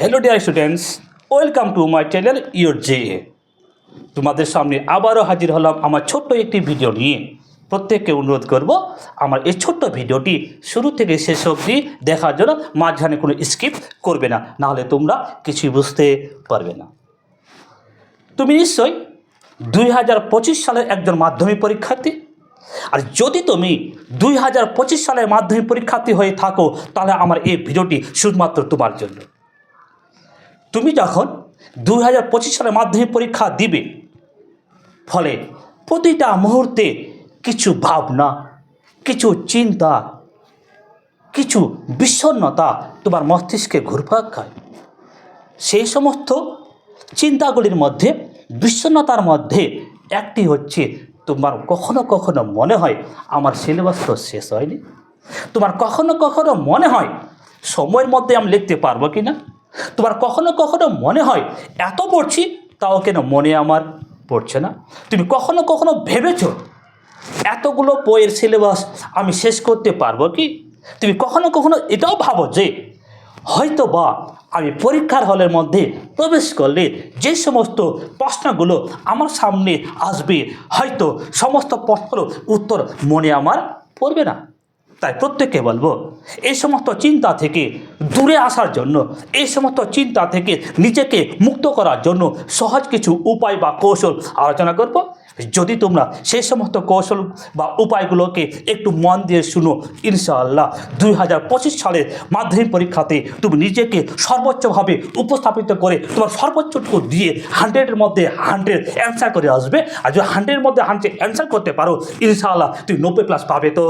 Hello dear students welcome to my channel your J তোমাদের সামনে আবারও হাজির হলাম আমার ছোট্ট একটি ভিডিও নিয়ে। প্রত্যেককে অনুরোধ করব, আমার এই ছোট্ট ভিডিওটি শুরু থেকে শেষ অবধি দেখার জন্য মাঝখানে কোনো স্কিপ করবে না, নাহলে তোমরা কিছুই বুঝতে পারবে না। তুমি নিশ্চয়ই দুই হাজার পঁচিশ সালের একজন মাধ্যমিক পরীক্ষার্থী? আর যদি তুমি দুই হাজার পঁচিশ সালের মাধ্যমিক পরীক্ষার্থী হয়ে থাকো, তাহলে আমার এই ভিডিওটি শুধুমাত্র তোমার জন্য। তুমি যখন দুই হাজার পঁচিশ সালে মাধ্যমিক পরীক্ষা দিবে, ফলে প্রতিটা মুহূর্তে কিছু ভাবনা, কিছু চিন্তা, কিছু বিষণ্ণতা তোমার মস্তিষ্কে ঘুরপাক খায়। সেই সমস্ত চিন্তাগুলির মধ্যে, বিষণ্ণতার মধ্যে একটি হচ্ছে তোমার কখনো কখনো মনে হয় আমার সিলেবাস তো শেষ হয়নি। তোমার কখনো কখনো মনে হয় সময়ের মধ্যে আমি লিখতে পারব কি না তোমার কখনো কখনো মনে হয়, এত পড়ছি, তাও কেন মনে আমার পড়ছে না? তুমি কখনো কখনো ভেবেছ, এতগুলো বইয়ের সিলেবাস আমি শেষ করতে পারব কি? তুমি কখনো কখনো এটাও ভাবো যে হয়তো বা আমি পরীক্ষার হলের মধ্যে প্রবেশ করলে যে সমস্ত প্রশ্নগুলো আমার সামনে আসবে, হয়তো সমস্ত প্রশ্নের উত্তর মনে আমার পড়বে না। তাই প্রত্যেককে বলব, এই সমস্ত চিন্তা থেকে দূরে আসার জন্য, এই সমস্ত চিন্তা থেকে নিজেকে মুক্ত করার জন্য সহজ কিছু উপায় বা কৌশল আলোচনা করব। যদি তোমরা সেই সমস্ত কৌশল বা উপায়গুলোকে একটু মন দিয়ে শুনো, ইনশাআল্লাহ দুই হাজার পঁচিশ সালের মাধ্যমিক পরীক্ষাতে তুমি নিজেকে সর্বোচ্চভাবে উপস্থাপিত করে তোমার সর্বোচ্চটুকু দিয়ে হান্ড্রেডের মধ্যে হান্ড্রেড অ্যান্সার করে আসবে। আর যদি হান্ড্রেডের মধ্যে হান্ড্রেড অ্যান্সার করতে পারো, ইনশাআল্লাহ তুমি নব্বই প্লাস পাবে তো,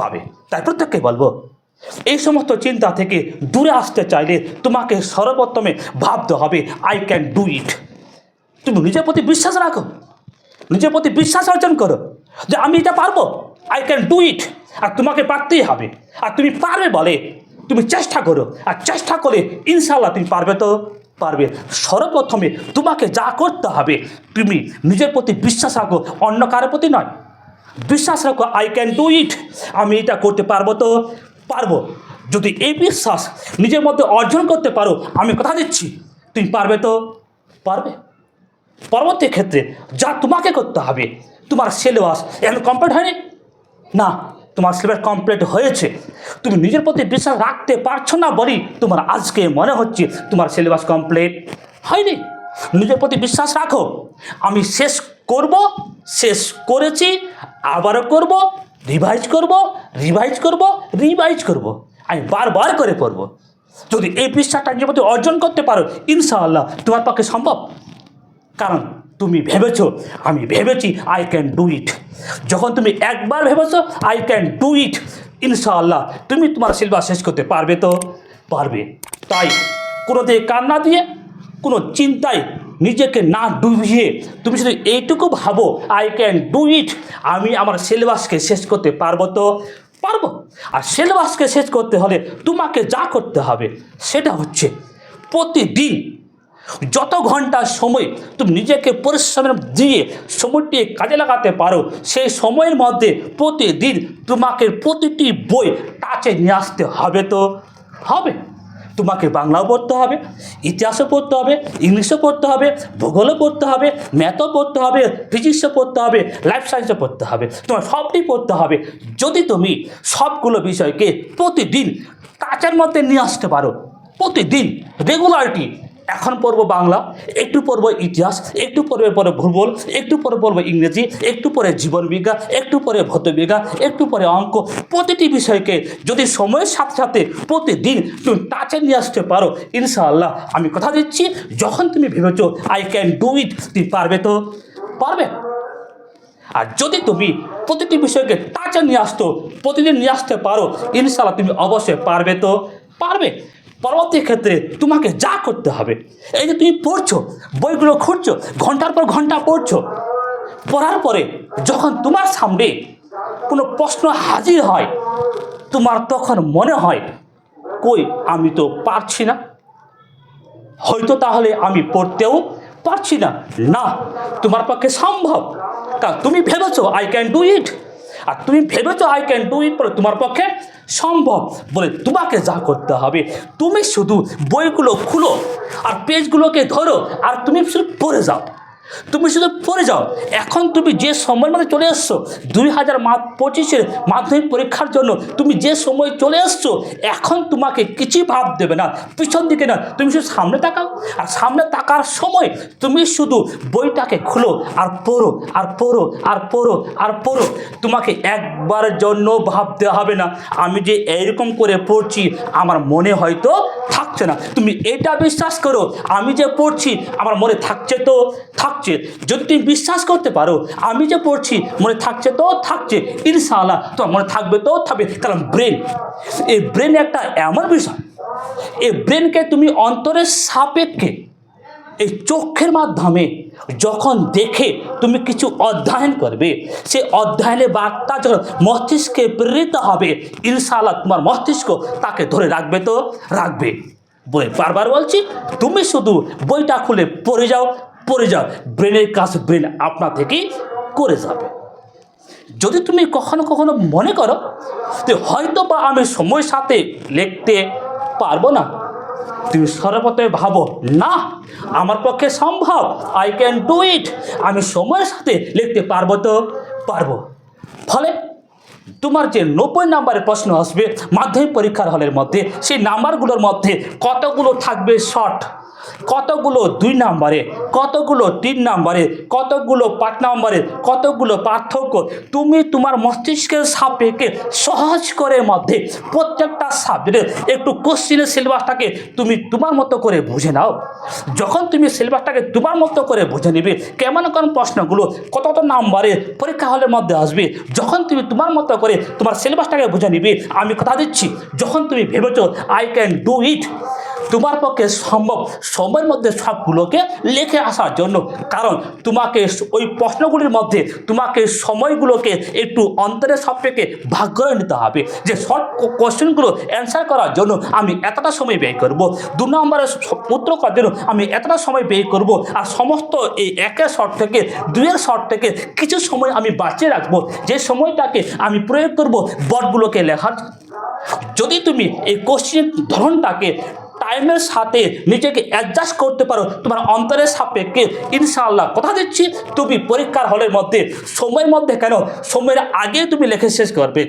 পাবে। তাই প্রত্যেককে বলব, এই সমস্ত চিন্তা থেকে দূরে আসতে চাইলে তোমাকে সর্বপ্রথমে ভাবতে হবে আই ক্যান ডু ইট তুমি নিজের প্রতি বিশ্বাস রাখো, নিজের প্রতি বিশ্বাস অর্জন করো, যে আমি এটা পারব আই ক্যান ডু ইট আর তোমাকে পারতেই হবে। আর তুমি পারবে বলে তুমি চেষ্টা করো, আর চেষ্টা করে ইনশাল্লাহ তুমি পারবে তো, পারবে। সর্বপ্রথমে তোমাকে যা করতে হবে, তুমি নিজের প্রতি বিশ্বাস রাখো, অন্য কারোর প্রতি নয়। বিশ্বাস রাখো আই ক্যান ডু ইট আমি এটা করতে পারব তো পারব। যদি এই বিশ্বাস নিজের মধ্যে অর্জন করতে পারো, আমি কথা দিচ্ছি, তুমি পারবে তো? পারবে। পরবর্তী ক্ষেত্রে যা তোমাকে করতে হবে, তোমার সিলেবাস এখন কমপ্লিট হয়নি? না, তোমার সিলেবাস কমপ্লিট হয়েছে। তুমি নিজের প্রতি বিশ্বাস রাখতে পারছ না বলি তোমার আজকে মনে হচ্ছে তোমার সিলেবাস কমপ্লিট হয়নি। নিজের প্রতি বিশ্বাস রাখো। আমি শেষ করব, শেষ করেছি, আবারও করব রিভাইজ করব রিভাইজ করব রিভাইজ করব। আমি বারবার করে পড়ব। যদি এই বিশ্বাসটা নিজের অর্জন করতে পারো, ইনশাআল্লাহ তোমার পক্ষে সম্ভব। কারণ তুমি ভেবেছ, আমি ভেবেছি আই ক্যান ডু ইট যখন তুমি একবার ভেবেছো আই ক্যান ডু ইট ইনশাআল্লাহ তুমি তোমার সিলেবাস শেষ করতে পারবে তো? পারবে। তাই কোনো দিকে কান্না দিয়ে, কোনো চিন্তায় নিজেকে না ডুবিয়ে তুমি শুধু এইটুকু ভাবো আই ক্যান ডু ইট আমি আমার সিলেবাসকে শেষ করতে পারব তো? পারব। আর সিলেবাসকে শেষ করতে হলে তোমাকে যা করতে হবে সেটা হচ্ছে প্রতিদিন যত ঘণ্টা সময় তুমি নিজেকে পরিশ্রমের দিয়ে সময়টি কাজে লাগাতে পারো, সেই সময়ের মধ্যে প্রতিদিন তোমাকে প্রতিটি বই টাচে নিয়ে আসতে হবে তো? হবে। তোমাকে বাংলাও পড়তে হবে, ইতিহাসও পড়তে হবে, ইংলিশও পড়তে হবে, ভূগোলও পড়তে হবে, ম্যাথও পড়তে হবে, ফিজিক্সও পড়তে হবে, লাইফ সায়েন্সও পড়তে হবে, তোমার সবটি পড়তে হবে। যদি তুমি সবগুলো বিষয়কে প্রতিদিন কাচের মধ্যে নিয়ে আসতে পারো, প্রতিদিন রেগুলারিটি এখন পড়ব বাংলা, একটু পড়ব ইতিহাস, একটু পড়বে পরে ভূগোল, একটু পরে পড়ব ইংরেজি, একটু পরে জীবনবিজ্ঞান একটু পরে ভৌতবিজ্ঞান একটু পরে অঙ্ক, প্রতিটি বিষয়কে যদি সময়ের সাথে সাথে প্রতিদিন তুমি টাচে নিয়ে আসতে পারো, ইনশাআল্লাহ আমি কথা দিচ্ছি, যখন তুমি ভেবেছো আই ক্যান ডু ইট তুমি পারবে তো? পারবে? আর যদি তুমি প্রতিটি বিষয়কে টাচে নিয়ে আসতো, প্রতিদিন নিয়ে আসতে পারো ইনশাল্লাহ তুমি অবশ্যই পারবে তো? পারবে? পরবর্তী ক্ষেত্রে তোমাকে যা করতে হবে, এই যে তুমি পড়ছো, বইগুলো খুঁজছো ঘণ্টার পর ঘণ্টা পড়ছো, পড়ার পরে যখন তোমার সামনে কোনো প্রশ্ন হাজির হয়, তোমার তখন মনে হয়, কই, আমি তো পারছি না। হয়তো তাহলে আমি পড়তেও পারছি না। না, তোমার পক্ষে সম্ভব। কারণ তুমি ভেবেছো আই ক্যান ডু ইট আর তুমি ভেবেছো আই ক্যান ডু ইট বলে তোমার পক্ষে সম্ভব বলে তোমাকে যা করতে হবে। তুমি শুধু বইগুলো খুলো আর পেজগুলোকে ধরো আর তুমি শুধু পড়ে যাও। তুমি শুধু পড়ে যাও। এখন তুমি যে সময়ের মধ্যে চলে এসছো, দুই হাজার মা পঁচিশের মাধ্যমিক পরীক্ষার জন্য তুমি যে সময় চলে এসছো, এখন তোমাকে কিছুই ভাব দেবে না, পিছন দিকে না, তুমি শুধু সামনে তাকাও। আর সামনে তাকার সময় তুমি শুধু বইটাকে খুলো, আর পড়ো আর পড়ো আর পড়ো আর পড়ো। তোমাকে একবারের জন্য ভাবতে হবে না। আমি যে এইরকম করে পড়ছি, আমার মনে হয়তো থাকছে না। তুমি এটা বিশ্বাস করো, আমি যে পড়ছি, আমার মনে থাকছে তো থাকছে। যদি তুমি বিশ্বাস করতে পারো, আমি যে পড়ছি, মনে থাকছে তো থাকছে, ইনশাআল্লাহ তোমার মনে থাকবে তো থাকবে। কারণ ব্রেন এই ব্রেন একটা এমন বিষয়, এই ব্রেনকে তুমি অন্তরের সাপেক্ষে, এই চোখের মাধ্যমে যখন দেখে তুমি কিছু অধ্যয়ন করবে, সে অধ্যয়নের বার্তা যখন মস্তিষ্কে প্রেরিত হবে, ইনশাআল্লাহ তোমার মস্তিষ্ক তাকে ধরে রাখবে তো রাখবে। বই বারবার বলছি, তুমি শুধু বইটা খুলে পড়ে যাও পড়ে যাও। ব্রেনের কাজ ব্রেন আপনা থেকেই করে যাবে। যদি তুমি কখনো কখনো মনে করো যে হয়তো বা আমি সময়ের সাথে লিখতে পারব না, তুমি সর্বপ্রথমে ভাবো, না, আমার পক্ষে সম্ভব। আই ক্যান ডু ইট আমি সময়ের সাথে লিখতে পারব তো, পারব। ফলে তোমার যে নব্বই নাম্বারের প্রশ্ন আসবে, মাধ্যমিক পরীক্ষার হলের মধ্যে, সেই নাম্বারগুলোর মধ্যে কতগুলো থাকবে শর্ট? কতগুলো দুই নাম্বারে, কতগুলো তিন নাম্বারে, কতগুলো পাঁচ নাম্বারে, কতগুলো পার্থক্য? তুমি তোমার মস্তিষ্কের সাপেক্ষে সহজ করে মধ্যে প্রত্যেকটা সাবজেক্টে একটু কোশ্চিনের সিলেবাসটাকে তুমি তোমার মতো করে বুঝে নাও। যখন তুমি সিলেবাসটাকে তোমার মতো করে বুঝে নেবে, কেমন কেমন প্রশ্নগুলো কত কত নাম্বারে পরীক্ষা হলের মধ্যে আসবে, যখন তুমি তোমার মতো করে তোমার সিলেবাসটাকে বুঝে নিবে, আমি কথা দিচ্ছি, যখন তুমি ভেবেছো আই ক্যান ডু ইট তোমার পক্ষে সম্ভব সময়ের মধ্যে সবগুলোকে লিখে আসার জন্য। কারণ তোমাকে ওই প্রশ্নগুলির মধ্যে তোমাকে সময়গুলোকে একটু অন্তরের সাপেক্ষে ভাগ করে নিতে হবে। যে শর্ট কোশ্চেনগুলো অ্যান্সার করার জন্য আমি এতটা সময় ব্যয় করব। দু নম্বরের উত্তর করার জন্য আমি এতটা সময় ব্যয় করব আর সমস্ত এই একের শর্ট থেকে দুইয়ের শর্ট থেকে কিছু সময় আমি বাঁচিয়ে রাখব। যে সময়টাকে আমি প্রয়োগ করব বটগুলোকে লেখার। যদি তুমি এই কোশ্চেন ধরনটাকে টাইমের সাথে নিজেকে অ্যাডজাস্ট করতে পারো। তোমার অন্তরের সাপেক্ষে ইনশাআল্লাহ। কথা দিচ্ছি, তুমি পরীক্ষার হলের মধ্যে, সময়ের মধ্যে কেন? সময়ের আগে তুমি লেখে শেষ করবে।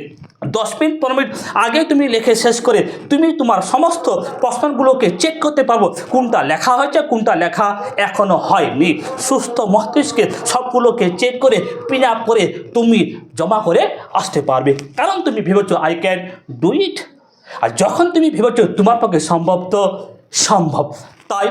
দশ মিনিট, পনেরো মিনিট আগে তুমি লিখে শেষ করে তুমি তোমার সমস্ত প্রশ্নগুলোকে চেক করতে পারব কোনটা লেখা হয়েছে, কোনটা লেখা এখনও হয়নি। সুস্থ মস্তিষ্কে সবগুলোকে চেক করে পিন আপ করে তুমি জমা করে আসতে পারবে। কারণ তুমি ভেবেছো আই ক্যান ডু ইট আর যখন তুমি ভেবেছো তোমার পক্ষে সম্ভব, তো সম্ভব। তাই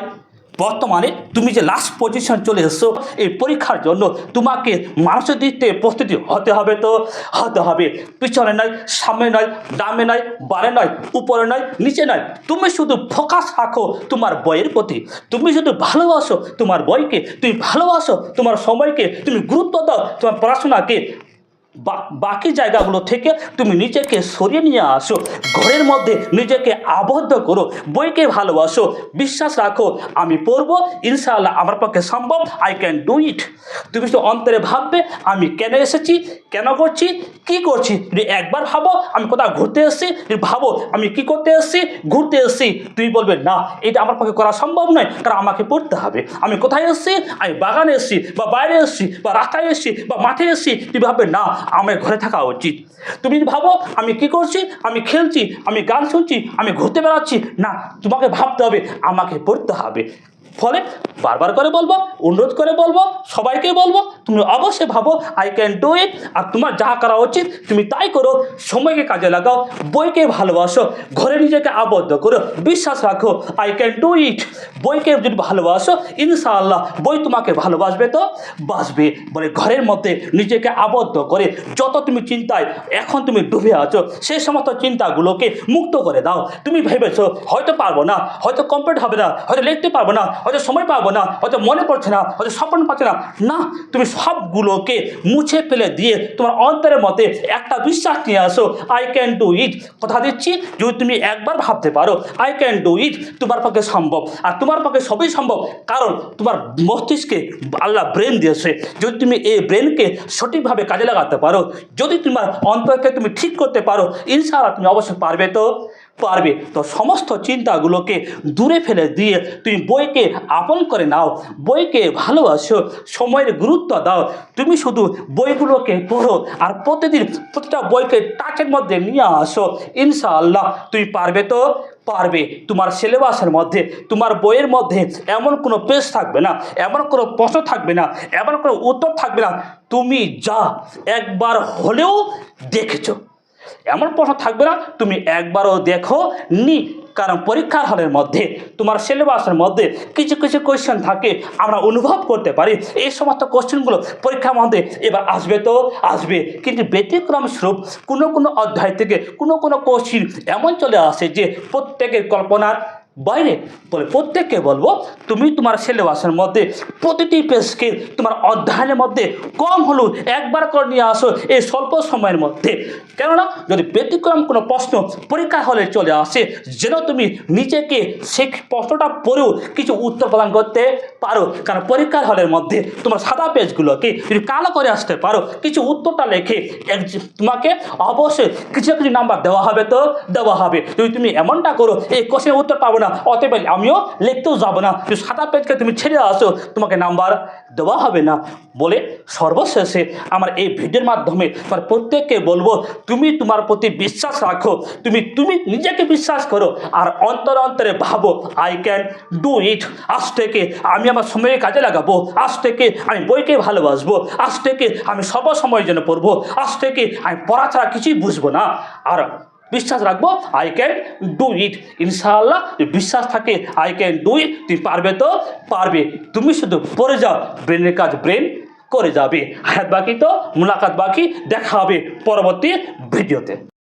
বর্তমানে তুমি যে লাস্ট পজিশন চলে এসছো, এই পরীক্ষার জন্য তোমাকে মানুষের দিক থেকে প্রস্তুতি হতে হবে তো, হতে হবে। পিছনে নয়, সামনে নয় ডামে নয় বারে নয়, উপরে নয়, নিচে নয়। তুমি শুধু ফোকাস রাখো তোমার বইয়ের প্রতি। তুমি শুধু ভালোবাসো তোমার বইকে। তুমি ভালোবাসো তোমার সময়কে। তুমি গুরুত্ব দাও তোমার পড়াশোনাকে। বাকি জায়গাগুলো থেকে তুমি নিজেকে সরিয়ে নিয়ে আসো। ঘরের মধ্যে নিজেকে আবদ্ধ করো, বইকে ভালোবাসো, বিশ্বাস রাখো, আমি পড়ব, ইনশাআল্লাহ আমার পক্ষে সম্ভব আই ক্যান ডু ইট তুমি শুধু অন্তরে ভাববে, আমি কেন এসেছি, কেন করছি, কি করছি? যদি একবার ভাবো, আমি কোথাও ঘুরতে এসেছি, যদি ভাবো, আমি কি করতে এসেছি, ঘুরতে এসেছি, তুমি বলবে, না, এটা আমার পক্ষে করা সম্ভব নয়, কারণ আমাকে পড়তে হবে। আমি কোথায় এসেছি? আমি বাগানে এসেছি, বা বাইরে এসেছি, বা রাস্তায় এসেছি বা মাঠে এসেছি, তুমি ভাববে, না আমার ঘরে থাকা উচিত। তুমি ভাবো, আমি কি করছি? আমি খেলছি, আমি গান শুনছি, আমি ঘুরতে বেড়াচ্ছি। না, তোমাকে ভাবতে হবে, আমাকে পড়তে হবে। ফলে বারবার করে বলব, অনুরোধ করে বলব, সবাইকে বলব, তুমি অবশ্যই ভাবো আই ক্যান ডু ইট আর তোমার যা করা উচিত, তুমি তাই করো, সময়কে কাজে লাগাও, বইকে ভালোবাসো, ঘরে নিজেকে আবদ্ধ করো, বিশ্বাস রাখো আই ক্যান ডু ইট বইকে যদি ভালোবাসো, ইনশাআল্লাহ বই তোমাকে ভালোবাসবে তো, বাসবে, বলে ঘরের মধ্যে নিজেকে আবদ্ধ করে, যত তুমি চিন্তায় এখন তুমি ডুবে আছো সেই সমস্ত চিন্তাগুলোকে মুক্ত করে দাও, তুমি ভেবেছো, হয়তো পারব না, হয়তো কমপ্লিট হবে না, হয়তো লিখতে পারব না হয়তো সময় পাবো না, হয়তো মনে পড়ছে না, হয়তো স্বপ্ন পাচ্ছে না। না, তুমি সবগুলোকে মুছে ফেলে দিয়ে তোমার অন্তরের মতে একটা বিশ্বাস নিয়ে আসো আই ক্যান ডু ইট কথা দিচ্ছি। যদি তুমি একবার ভাবতে পারো আই ক্যান ডু ইট তোমার পক্ষে সম্ভব। আর তোমার পক্ষে সবই সম্ভব, কারণ তোমার মস্তিষ্কে আল্লাহ ব্রেন দিয়েছে। যদি তুমি এই ব্রেনকে সঠিকভাবে কাজে লাগাতে পারো, যদি তোমার অন্তরকে তুমি ঠিক করতে পারো, ইনশাআল্লাহ তুমি অবশ্যই পারবে তো। পারবে। তো সমস্ত চিন্তাগুলোকে দূরে ফেলে দিয়ে তুমি বইকে আপন করে নাও, বইকে ভালোবাসো, সময়ের গুরুত্ব দাও। তুমি শুধু বইগুলোকে পড়ো আর প্রতিদিন প্রতিটা বইকে টাচের মধ্যে নিয়ে আসো। ইনশাআল্লাহ তুমি পারবে তো? পারবে। তোমার সিলেবাসের মধ্যে, তোমার বইয়ের মধ্যে এমন কোনো পেজ থাকবে না, এমন কোনো প্রশ্ন থাকবে না, এমন কোনো উত্তর থাকবে না। তুমি যা একবার হলেও দেখেছ। এমন প্রশ্ন থাকবে না, তুমি একবারও দেখো নি। কারণ পরীক্ষার হলের মধ্যে, তোমার সিলেবাসের মধ্যে কিছু কিছু কোয়েশ্চেন থাকে, আমরা অনুভব করতে পারি। এই সমস্ত কোয়েশ্চেনগুলো পরীক্ষার মধ্যে এবার আসবে তো, আসবে। কিন্তু ব্যতিক্রম স্বরূপ কোনো কোনো অধ্যায় থেকে কোনো কোনো কোশ্চিন এমন চলে আসে যে প্রত্যেকের কল্পনার বাইরে। বলে প্রত্যেককে বলব, তুমি তোমার সিলেবাসের মধ্যে প্রতিটি পেজকে তোমার অধ্যায়নের মধ্যে কম হলেও একবার করে নিয়ে আসো এই স্বল্প সময়ের মধ্যে। কেননা, যদি ব্যতিক্রম কোনো প্রশ্ন পরীক্ষা হলে চলে আসে, যেন তুমি নিজেকে সে প্রশ্নটা পড়েও কিছু উত্তর প্রদান করতে পারো। কারণ পরীক্ষার হলের মধ্যে তোমার সাদা পেজগুলোকে যদি কালো করে আসতে পারো, কিছু উত্তরটা লেখে তোমাকে অবশ্যই কিছু কিছু নাম্বার দেওয়া হবে তো? দেওয়া হবে। যদি তুমি এমনটা করো, এই কোশ্চেনের উত্তর পাবো না, অতএব আমিও লিখতেও যাব না। যদি সাদা পেজকে তুমি ছেড়ে আসো, তোমাকে নাম্বার দেওয়া হবে না বলে সর্বশেষে আমার এই ভিডিওর মাধ্যমে তোমার প্রত্যেককে বলব, তুমি তোমার প্রতি বিশ্বাস রাখো, তুমি তুমি নিজেকে বিশ্বাস করো, আর অন্তর অন্তরে ভাবো আই ক্যান ডু ইট আজ থেকে আমি আমার সময়ে কাজে লাগাবো। আজ থেকে আমি বইকে ভালোবাসবো। আজ থেকে আমি সব সময়ের জন্য পড়ব। আজ থেকে আমি পড়া ছাড়া কিছুই বুঝব না। আর বিশ্বাস রাখব আই ক্যান ডু ইট ইনশাআল্লাহ, যদি বিশ্বাস থাকে আই ক্যান ডু ইট তুমি পারবে তো? পারবে। তুমি শুধু পড়ে যাও। ব্রেনের কাজ ব্রেন করে যাবে। হায়াত বাকি তো, মুলাকাত বাকি। দেখা হবে পরবর্তী ভিডিওতে।